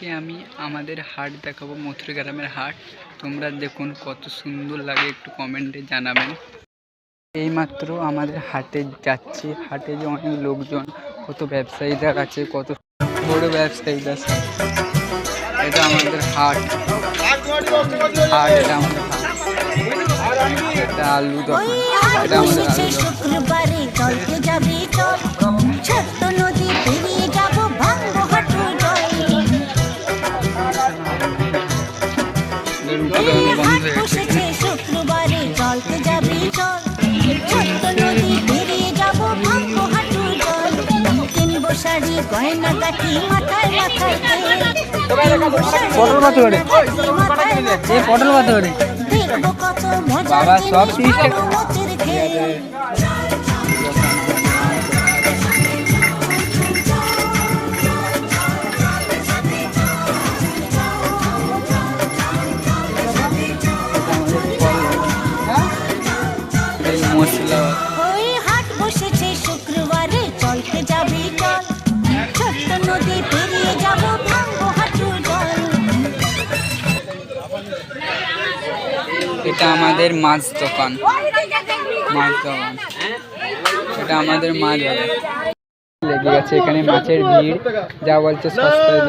আজকে আমি আমাদের হাট দেখাবো, মথুর গ্রামের হাট। তোমরা দেখুন কত সুন্দর লাগে, একটু কমেন্টে জানাবেন। এইমাত্র আমাদের হাটে যাচ্ছি, হাটে যে অনেক লোকজন, কত ব্যবসায়ীদের আছে, কত বড় ব্যবসায়ীদের আছে। এটা আমাদের হাট। হাট, এটা আমাদের হাট। এটা আলু দোকান। এটা আমাদের আলু দোকান। হাট বসেছে শুক্রবারে চলতে যাবি চল ছোট্ট নদী পেরিয়ে যাব ভাঙবো হাঁটু জল। কিনবো শাড়ি গয়না মাথায় মাথায় পটল করে? পটল করে মজা বাবা, সব এটা আমাদের মাছ দোকান। মাছ দোকান। এটা আমাদের মাছ বাজার লেগে গেছে এখানে মাছের ভিড়। যা বলছে সস্তায়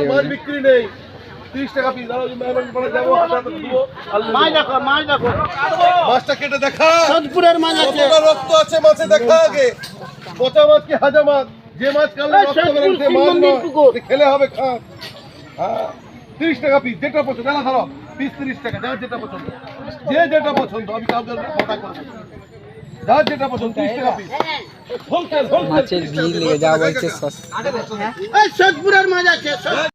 মাছটা কেটে দেখা। সোদপুরের মাছ আছে। কতটা রক্ত আছে মাছে দেখা আগে? পচা মাছ কি হাজা মাছ? যে মাছ কালে রক্ত সে খেলে হবে খান। হ্যাঁ তিরিশ টাকা পিস যেটা পছন্দ দাঁড়া ধরো পিস তিরিশ টাকা যার যেটা পছন্দ। যে যেটা পছন্দ আমি কাউকে কথা করব যার যেটা পছন্দ তিরিশ টাকা পিস হোলসেল হোলসেল মাছের ভিড় লেগে যা বলছে সস্তা এই সোদপুরের মাছ আছে সোদপুর